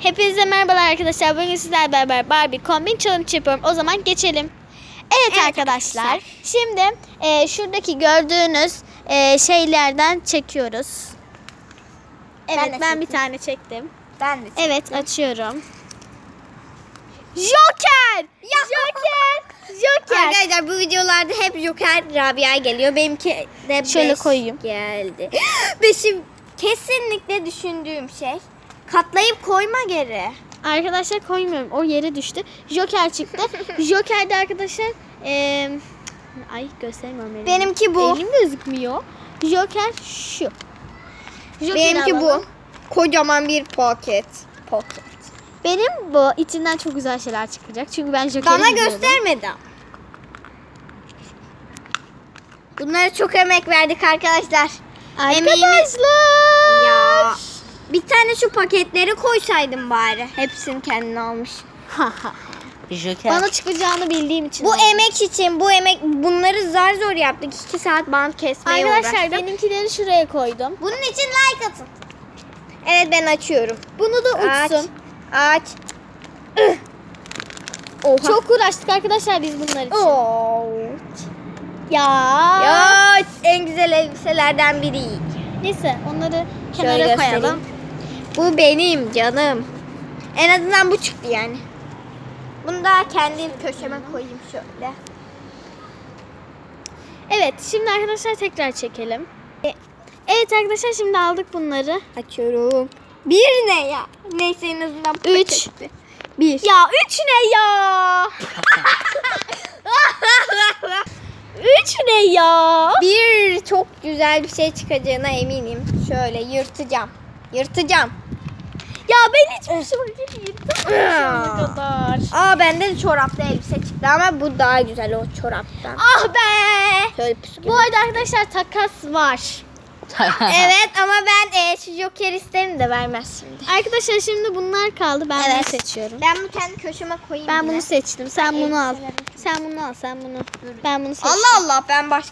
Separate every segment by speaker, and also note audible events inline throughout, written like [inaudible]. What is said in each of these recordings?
Speaker 1: Hepinize merhabalar arkadaşlar. Bugün sizlerle beraber Barbie kombin challenge yapıyorum. O zaman geçelim. Evet,
Speaker 2: Evet
Speaker 1: arkadaşlar.
Speaker 2: arkadaşlar.
Speaker 1: Şimdi e, şuradaki gördüğünüz e, şeylerden çekiyoruz. Evet
Speaker 2: de
Speaker 1: ben, bir tane çektim.
Speaker 2: Ben de.
Speaker 1: Evet açıyorum. Joker! Joker! Joker!
Speaker 2: Arkadaşlar bu videolarda hep Joker Rabia geliyor. Benimki de
Speaker 1: Şöyle
Speaker 2: beş
Speaker 1: koyayım.
Speaker 2: geldi. [gasps] Beşim kesinlikle düşündüğüm şey katlayıp koyma geri.
Speaker 1: Arkadaşlar koymuyorum. O yere düştü. Joker çıktı. [laughs] Joker de arkadaşlar e, ay göstermiyorum elimi.
Speaker 2: Benimki bu.
Speaker 1: Elim gözükmüyor. Joker şu. Joker'i
Speaker 2: Benimki
Speaker 1: alalım.
Speaker 2: bu. Kocaman bir paket. Paket.
Speaker 1: Benim bu içinden çok güzel şeyler çıkacak. Çünkü ben Joker'i
Speaker 2: Bana
Speaker 1: biliyorum.
Speaker 2: göstermedi. Bunlara çok emek verdik arkadaşlar.
Speaker 1: Arkadaşlar.
Speaker 2: Bir tane şu paketleri koysaydım bari. Hepsini kendine almış.
Speaker 3: Joker.
Speaker 1: Bana çıkacağını bildiğim için.
Speaker 2: Bu emek için bu emek bunları zar zor yaptık. 2 saat bant kesmeye
Speaker 1: Arkadaşlar
Speaker 2: uğraştım.
Speaker 1: benimkileri şuraya koydum.
Speaker 2: Bunun için like atın. Evet ben açıyorum.
Speaker 1: Bunu da
Speaker 2: Aç.
Speaker 1: uçsun.
Speaker 2: Aç. Oha.
Speaker 1: Çok uğraştık arkadaşlar biz bunlar için.
Speaker 2: Oo.
Speaker 1: Ya.
Speaker 2: Ya en güzel elbiselerden biri.
Speaker 1: Neyse onları
Speaker 2: Şöyle
Speaker 1: kenara
Speaker 2: göstereyim. Bu benim canım. En azından bu çıktı yani. Bunu da kendi köşeme koyayım şöyle.
Speaker 1: Evet şimdi arkadaşlar tekrar çekelim. Evet arkadaşlar şimdi aldık bunları.
Speaker 2: Açıyorum. Bir ne ya? Neyse en azından
Speaker 1: Üç.
Speaker 2: paketti. Bir.
Speaker 1: Ya üç ne ya? [laughs] üç ne ya?
Speaker 2: Bir çok güzel bir şey çıkacağına eminim. Şöyle yırtacağım. Yırtacağım.
Speaker 1: Ya ben hiçbir şey ana kadar.
Speaker 2: Aa bende de çoraplı elbise çıktı ama bu daha güzel o çoraptan.
Speaker 1: Ah be!
Speaker 2: Şöyle.
Speaker 1: Bu arada arkadaşlar takas var. [laughs]
Speaker 2: Evet ama ben e, şu joker isterim de vermez şimdi.
Speaker 1: Arkadaşlar şimdi bunlar kaldı. Ben bunu
Speaker 2: Evet.
Speaker 1: seçiyorum.
Speaker 2: Ben bunu kendi köşeme koyayım.
Speaker 1: Ben bunu seçtim. Sen
Speaker 2: Ben
Speaker 1: bunu al. Sen bunu al. Sen bunu. Ben bunu seçtim.
Speaker 2: Allah Allah ben baş.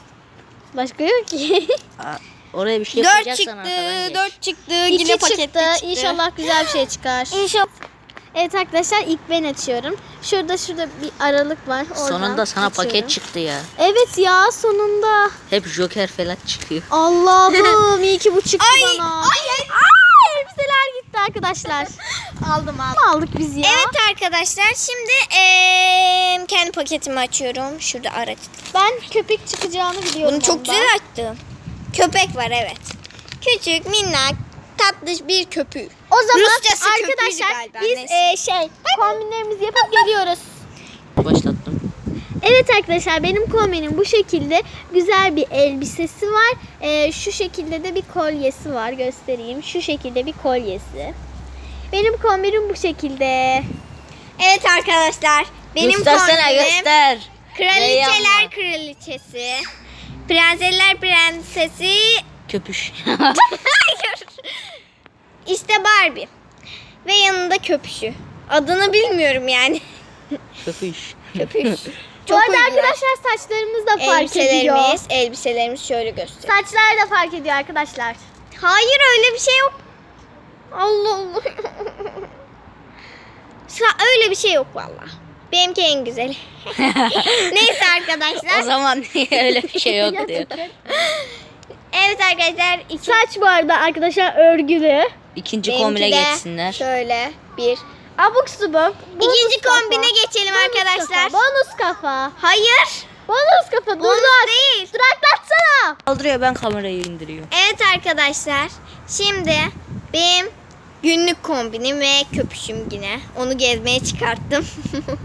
Speaker 1: Başka yok ki.
Speaker 3: Oraya bir şey
Speaker 2: Dört çıktı,
Speaker 3: arkadan geç.
Speaker 2: dört çıktı.
Speaker 1: İki
Speaker 2: Yine
Speaker 1: çıktı.
Speaker 2: çıktı.
Speaker 1: İnşallah güzel bir şey [gasps] çıkar.
Speaker 2: İnşallah.
Speaker 1: Evet arkadaşlar ilk ben açıyorum. Şurada şurada bir aralık var. Oradan
Speaker 3: Sonunda sana
Speaker 1: açıyorum.
Speaker 3: paket çıktı ya.
Speaker 1: Evet ya sonunda.
Speaker 3: Hep Joker falan çıkıyor.
Speaker 1: Allah'ım iyi ki bu çıktı
Speaker 2: Ay,
Speaker 1: bana.
Speaker 2: ay, ay.
Speaker 1: Aa, elbiseler gitti arkadaşlar. [laughs]
Speaker 2: Aldım aldım.
Speaker 1: Aldık biz ya.
Speaker 2: Evet arkadaşlar şimdi eee, kendi paketimi açıyorum. Şurada araç.
Speaker 1: Ben köpek çıkacağını biliyorum.
Speaker 2: Bunu çok
Speaker 1: ondan.
Speaker 2: güzel açtım. Köpek var evet. Küçük minnak tatlış bir köpüğü.
Speaker 1: O zaman
Speaker 2: Rusçası
Speaker 1: arkadaşlar
Speaker 2: galiba,
Speaker 1: biz
Speaker 2: neyse.
Speaker 1: e, şey kombinlerimizi yapıp geliyoruz.
Speaker 3: Başlattım.
Speaker 1: Evet arkadaşlar benim kombinim bu şekilde güzel bir elbisesi var. E, şu şekilde de bir kolyesi var göstereyim. Şu şekilde bir kolyesi. Benim kombinim bu şekilde.
Speaker 2: Evet arkadaşlar benim
Speaker 3: Göstersene
Speaker 2: kombinim
Speaker 3: göster.
Speaker 2: kraliçeler kraliçesi. Prenseller prensesi.
Speaker 3: Köpüş. [laughs] [laughs]
Speaker 2: Hayır. İşte Barbie. Ve yanında köpüşü. Adını bilmiyorum yani.
Speaker 3: Köpüş.
Speaker 2: Köpüş. [laughs]
Speaker 1: bu
Speaker 2: Çok
Speaker 1: arada
Speaker 2: uydular.
Speaker 1: arkadaşlar saçlarımız da fark ediyor.
Speaker 2: Elbiselerimiz, elbiselerimiz şöyle göster.
Speaker 1: Saçlar da fark ediyor arkadaşlar.
Speaker 2: Hayır öyle bir şey yok. Allah Allah. Sa- öyle bir şey yok valla. Benimki en güzeli. [laughs] Neyse
Speaker 3: o
Speaker 2: arkadaşlar.
Speaker 3: zaman niye [laughs] öyle bir şey yok diyor. [laughs]
Speaker 2: Evet arkadaşlar. iki-
Speaker 1: Saç bu arada arkadaşlar örgülü.
Speaker 3: İkinci
Speaker 2: benimki
Speaker 3: kombine geçsinler.
Speaker 2: Şöyle bir.
Speaker 1: Abuk subuk.
Speaker 2: İkinci kombine geçelim arkadaşlar.
Speaker 1: Bonus kafa.
Speaker 2: Hayır.
Speaker 1: Bonus kafa. Dur
Speaker 2: Bonus
Speaker 1: dur.
Speaker 2: değil.
Speaker 1: Duraklatsana.
Speaker 3: Kaldırıyor ben kamerayı indiriyor.
Speaker 2: Evet arkadaşlar. Şimdi benim günlük kombinim ve köpüşüm yine. Onu gezmeye çıkarttım.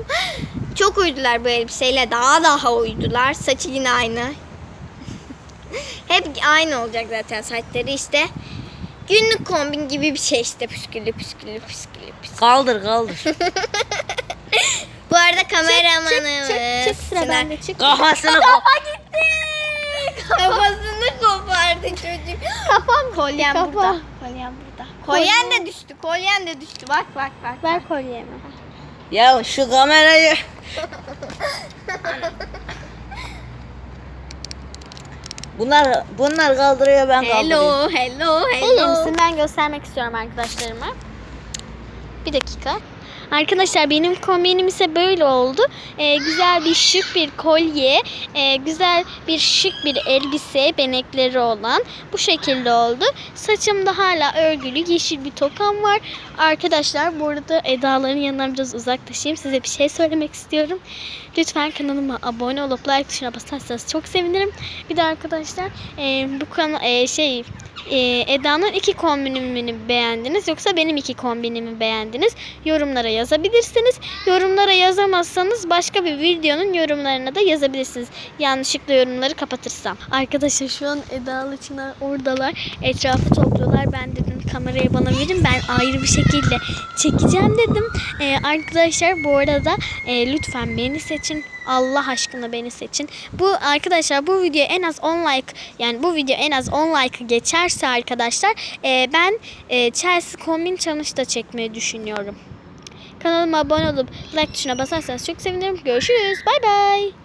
Speaker 2: [laughs] Çok uydular bu elbiseyle. Daha daha uydular. Saçı yine aynı. [laughs] Hep aynı olacak zaten saçları işte. Günlük kombin gibi bir şey işte. Püsküllü püsküllü püsküllü püsküllü.
Speaker 3: Kaldır kaldır. [laughs]
Speaker 2: Bu arada kameramanımız.
Speaker 1: Çık çık sıra
Speaker 2: Çınar.
Speaker 1: bende çık.
Speaker 3: Kafasını kop.
Speaker 2: Kafasını kopardı çocuk.
Speaker 1: Kafam
Speaker 2: Kolyem
Speaker 1: kafa.
Speaker 2: burada. Kolyem burada. Kolyen de düştü. Kolyen de düştü. Bak bak bak.
Speaker 1: Ver kolyemi.
Speaker 3: Ya şu kamerayı. Bunlar bunlar kaldırıyor ben kaldırıyorum.
Speaker 2: Hello, hello,
Speaker 1: Gelir
Speaker 2: hello.
Speaker 1: misin? Ben göstermek istiyorum arkadaşlarıma. Bir dakika. Arkadaşlar benim kombinim ise böyle oldu. Ee, güzel bir şık bir kolye, e, güzel bir şık bir elbise, benekleri olan bu şekilde oldu. Saçımda hala örgülü yeşil bir tokam var. Arkadaşlar bu arada Eda'ların yanından biraz uzaklaşayım. Size bir şey söylemek istiyorum. Lütfen kanalıma abone olup like tuşuna basarsanız çok sevinirim. Bir de arkadaşlar e, bu kanal şey e, Eda'nın iki kombinimi beğendiniz yoksa benim iki kombinimi beğendiniz? Yorumlara yazabilirsiniz. Yorumlara yazamazsanız başka bir videonun yorumlarına da yazabilirsiniz. Yanlışlıkla yorumları kapatırsam. Arkadaşlar şu an Eda'lı Çınar oradalar. Etrafı topluyorlar. Ben dedim kamerayı bana verin. Ben ayrı bir şekilde çekeceğim dedim. E, arkadaşlar bu arada e, lütfen beni seçin. Allah aşkına beni seçin. Bu arkadaşlar bu video en az 10 like yani bu video en az 10 like geçerse arkadaşlar e, ben e, Chelsea kombin challenge da çekmeyi düşünüyorum. Kanalıma abone olup like tuşuna basarsanız çok sevinirim. Görüşürüz. Bay bay.